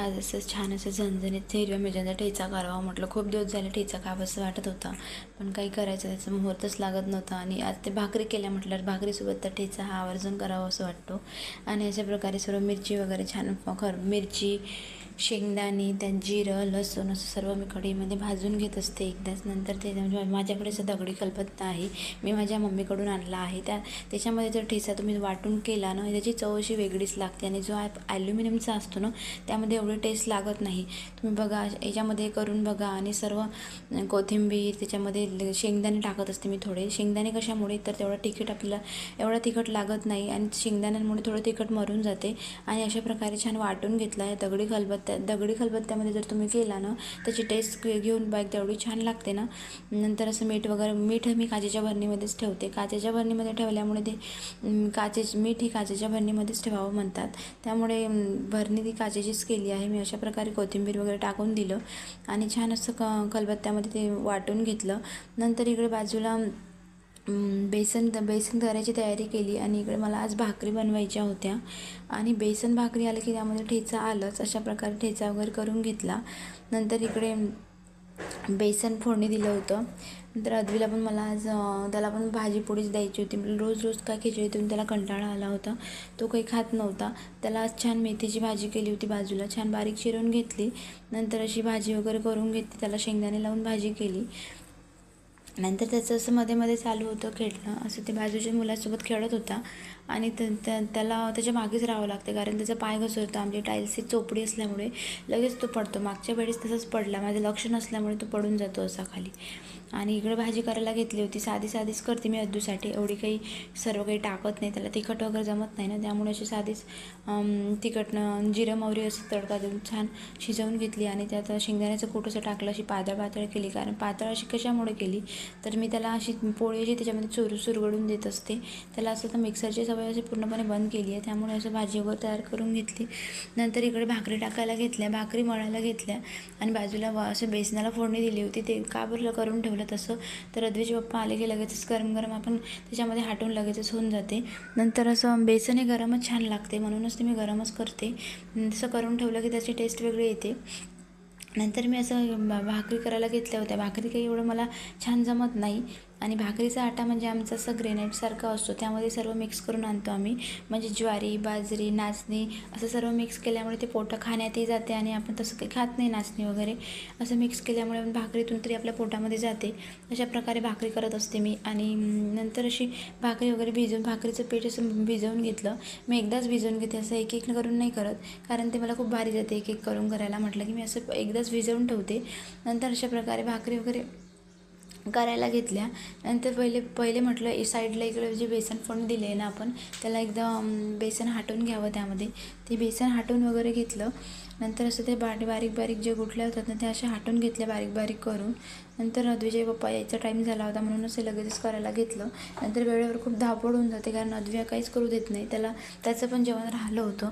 आज असं छान असं झणझणीत हिरव्या मिरच्यांचा ठेचा करावा म्हटलं. खूप दिवस झाले ठेचा खावंसं वाटत होता. पण काही करायचं त्याचा मुहूर्तच लागत नव्हता. आणि आज ते भाकरी केल्या म्हटल्यावर भाकरीसोबत तर ठेचा हा आवर्जून करावा असं वाटतो. आणि अशा प्रकारे सर्व मिरची वगैरे छान खर मिरची शेंगदाणे त्यात जिरं लसूण असं सर्व मी कढईमध्ये भाजून घेत असते. एकदाच नंतर ते म्हणजे माझ्याकडे असं दगडी खलबत्ता आहे. मी माझ्या मम्मीकडून आणला आहे. त्या त्याच्यामध्ये जर ठेचा तुम्ही वाटून केला ना म्हणजे त्याची चव अशी वेगळीच लागते आणि जो ॲल्युमिनियमचा असतो ना त्यामध्ये एवढी टेस्ट लागत नाही. तुम्ही बघा याच्यामध्ये करून बघा आणि सर्व कोथिंबीर त्याच्यामध्ये शेंगदाणे टाकत असते मी थोडे. शेंगदाणे कशामुळे? तर तेवढं तिखट आपल्याला एवढं तिखट लागत नाही आणि शेंगदाण्यांमुळे थोडं तिखट मरून जाते. आणि अशा प्रकारे छान वाटून घेतला आहे दगडी खलबत्त्या दगडी खलबत्त्यामध्ये जर तुम्ही केला ना त्याची टेस्ट घेऊन बाईक तेवढी छान लागते ना. नंतर असं मीठ वगैरे मीठ मी काचेच्या भरणीमध्येच ठेवते. काचेच्या भरणीमध्ये ठेवल्यामुळे ते काचे मीठ ही काचेच्या भरणीमध्येच ठेवावं म्हणतात. त्यामुळे भरणी ती काचेचीच केली आहे. मी अशा प्रकारे कोथिंबीर वगैरे टाकून दिलं आणि छान असं क खलबत्त्यामध्ये ते वाटून घेतलं. नंतर इकडे बाजूला बेसन बेसन करायची तयारी केली आणि इकडे मला आज भाकरी बनवायच्या होत्या. आणि बेसन भाकरी आलं की त्यामध्ये ठेचा आलंच अशा प्रकारे ठेचा वगैरे करून घेतला. नंतर इकडे बेसन फोडणी दिलं होतं. नंतर अदवीला पण मला आज त्याला पण भाजी पोळीच द्यायची होती. म्हणजे रोज रोज काय खिचडी देऊन त्याला कंटाळा आला होता. तो काही खात नव्हता. त्याला आज छान मेथीची भाजी केली होती बाजूला. छान बारीक चिरून घेतली. नंतर अशी भाजी वगैरे करून घेतली. त्याला शेंगदाणे लावून भाजी केली. नंतर त्याचं असं मध्ये मध्ये चालू होतं खेळणं. असं ते बाजूच्या मुलासोबत खेळत होता. आणि त्याला त्याच्या मागेच राहावं लागतं. कारण त्याचा पाय घसरतो. आमची टाईल्सची चोपडी असल्यामुळे लगेच तो पडतो. मागच्या वेळेस तसंच पडला. माझं लक्ष नसल्यामुळे तो पडून जातो असा खाली. आणि इकडे भाजी करायला घेतली होती. साधी साधीच करते मी अद्दूसाठी. एवढी काही सर्व काही टाकत नाही. त्याला तिखट वगैरे जमत नाही ना. त्यामुळे अशी साधीच तिखटनं जिरं मोहरी असं तडका देऊन छान शिजवून घेतली आणि त्यात शेंगदाण्याचं कुठंसं टाकलं. अशी पातळ पातळ केली. कारण पातळ अशी कशामुळे केली? तर मी त्याला अशी पोळी अशी त्याच्यामध्ये चुरू चुरगडून देत असते. त्याला असं तर मिक्सरची सवय अशी पूर्णपणे बंद केली आहे. त्यामुळे असं भाजी वगैरे तयार करून घेतली. नंतर इकडे भाकरी टाकायला घेतल्या. भाकरी मळायला घेतल्या. आणि बाजूला असं बेसनाला फोडणी दिली होती. ते का बरं करून ठेवलं? तसं. तर अद्वेचे पप्पा आले की लगेचच गरम गरम आपण त्याच्यामध्ये हाटून लगेचच होऊन जाते. नंतर असं बेसन हे गरमच छान लागते म्हणूनच ते मी गरमच करते. तसं करून ठेवलं की त्याची टेस्ट वेगळी येते. नंतर मी असं भाकरी करायला घेतल्या होत्या. भाकरी काही एवढं मला छान जमत नाही. आणि भाकरीचा आटा म्हणजे आमचा असं ग्रेनाईटसारखा असतो. त्यामध्ये सर्व मिक्स करून आणतो आम्ही. म्हणजे ज्वारी बाजरी नाचणी असं सर्व मिक्स केल्यामुळे ते पोटं खाण्यातही जाते आणि आपण तसं काही खात नाही नाचणी वगैरे. असं मिक्स केल्यामुळे भाकरीतून तरी आपल्या पोटामध्ये जाते. अशा प्रकारे भाकरी करत असते मी. आणि नंतर अशी भाकरी वगैरे भिजवून भाकरीचं पीठ असं भिजवून घेतलं. मी एकदाच भिजवून घेते. असं एक एक करून नाही करत. कारण ते मला खूप भारी जाते एक एक करून करायला म्हटलं की मी असं एकदाच भिजवून ठेवते. नंतर अशा प्रकारे भाकरी वगैरे करायला घेतल्या. नंतर पहिले पहिले म्हटलं साईडला इकडे जे बेसन फोडून दिले आहे ना आपण त्याला एकदा बेसन हाटून घ्यावं त्यामध्ये. ते बेसन हाटून वगैरे घेतलं. नंतर असं ते बारीक बारीक बारीक जे गुठल्या होतात ना ते असे हाटून घेतले बारीक बारीक करून. नंतर अद्विजय पप्पा यायचा टाईम झाला होता म्हणून असं लगेचच करायला घेतलं. नंतर वेळेवर खूप धावपळ होऊन जाते कारण अद्विया काहीच करू देत नाही. त्याला त्याचं पण जेवण राहिलं होतं.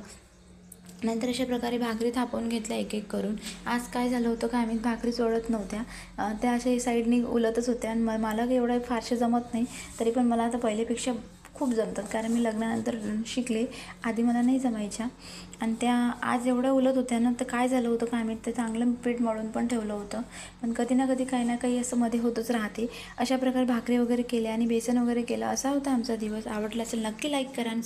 नंतर अशा प्रकारे भाकरी थापवून घेतल्या एक एक करून. आज काय झालं होतं का आम्ही भाकरी चोळत नव्हत्या. त्या अशा साईडनी उलतच होत्या आणि म मला एवढं फारसे जमत नाही तरी पण मला आता पहिल्यापेक्षा खूप जमतात. कारण मी लग्नानंतर शिकले आधी मला नाही जमायच्या. आणि त्या आज एवढ्या उलत होत्या ना तर काय झालं होतं का आम्ही ते चांगलं पीठ मळून पण ठेवलं होतं. पण कधी ना कधी काही ना काही असं मध्ये होतच राहते. अशा प्रकारे भाकरी वगैरे केल्या आणि बेसन वगैरे केलं असा होता आमचा दिवस. आवडला असेल नक्की लाईक करा आणि